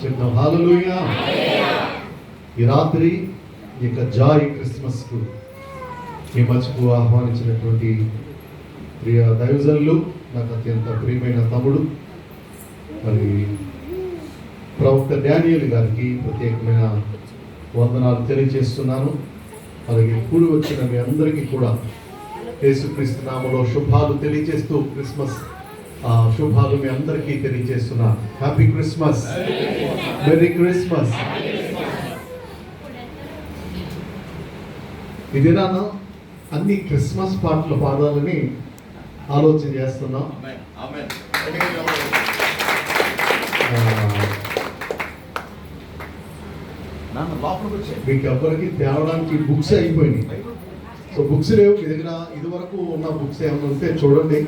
చెప్తాం హల్లెలూయా. ఈ రాత్రి ఈ యొక్క జాయ్ క్రిస్మస్కు ఈ మధ్యకు ఆహ్వానించినటువంటి ప్రియ దైవజనులు నాకు అత్యంత ప్రియమైన తమ్ముడు మరి ప్రవక్త డానియల్ గారికి ప్రత్యేకమైన వందనాలు తెలియజేస్తున్నాను. అలాగే కూడి వచ్చిన మీ అందరికీ కూడా యేసుక్రీస్తు నామలో శుభాలు తెలియజేస్తూ క్రిస్మస్ శుభాలు మీ అందరికీ తెలియజేస్తున్నాను హ్యాపీ క్రిస్మస్ మెరీ క్రిస్మస్ ఈ దినాన అన్ని క్రిస్మస్ పాటలు పాడాలని ఆలోచన చేస్తున్నాం. నాన్న మీకు ఎవరికి తేవడానికి బుక్స్ అయిపోయినాయి. సో బుక్స్ లేవు మీ దగ్గర ఇదివరకు ఉన్న బుక్స్ ఏమైనా ఉంటే చూడండి.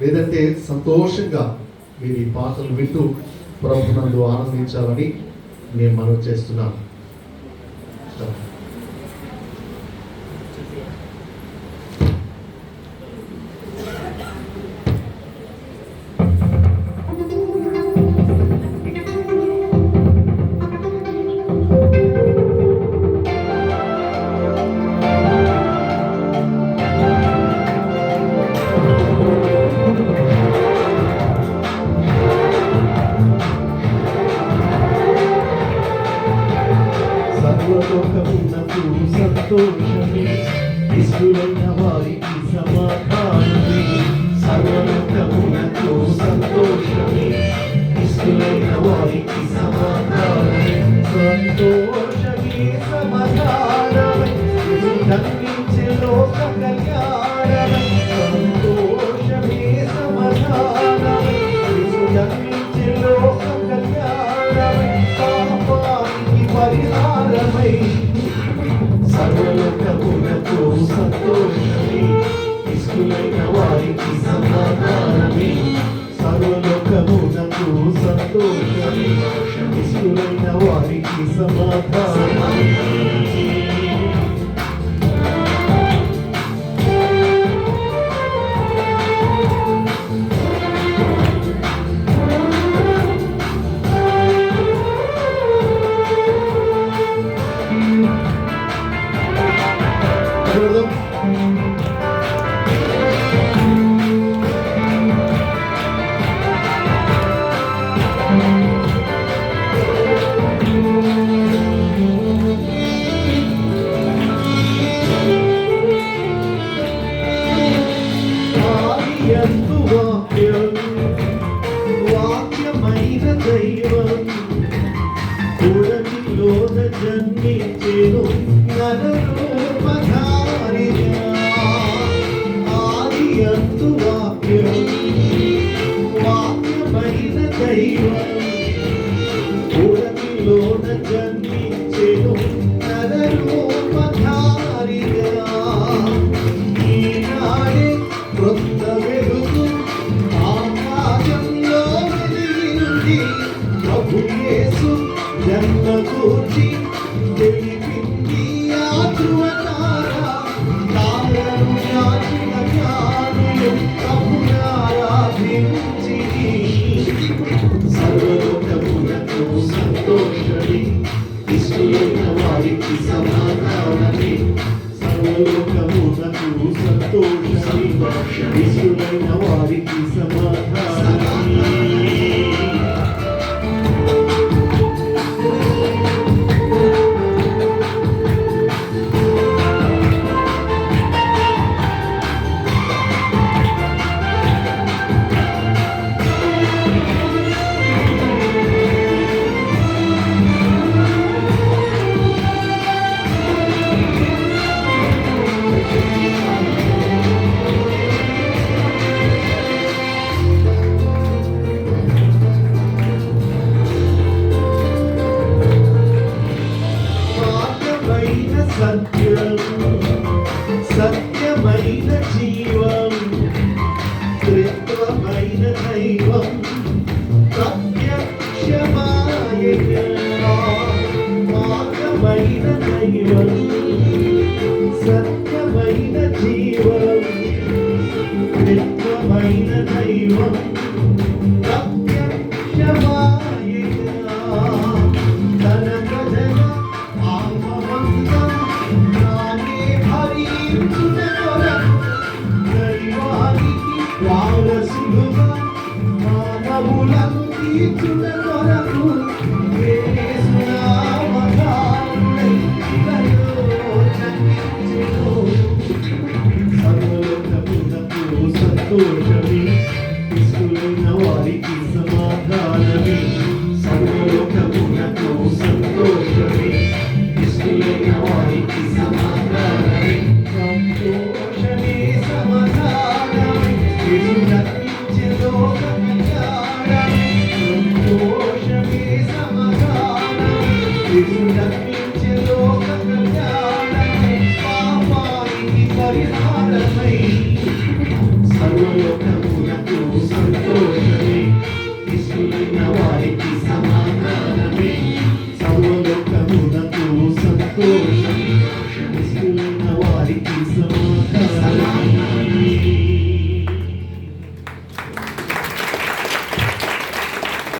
లేదంటే సంతోషంగా మీరు ఈ పాటలు వింటూ ప్రభునందు ఆనందించాలని నేను మనవి చేస్తున్నాను. సర్వలోకమునకు సంతోషమే ఇసులైన వారికి సమాధానమే సర్వలోకమునకు సంతోషమే ఇసులైన వారికి సమాధానమే సంతోషమే ఇసులైన వారికి సమాధానమే. Santo. ప్రభు యేసు జన్మ కూర్చి గెలిపింది ఆ ధ్రువతార. తారను యాచిన జ్ఞానులు ప్రభునారాధించిరి. సర్వలోకమునకు సంతోషమే ఇష్టమైన వారికి సమాధానమే సర్వలోకమునకు సంతోషమే ఇష్టమైన వారికి సమాధానం శ్రేష్టమైన దైవం ప్రత్యక్షమాయ మార్గమైన దైవం సత్యమైన జీవం నిత్యమైన దైవం Thank you.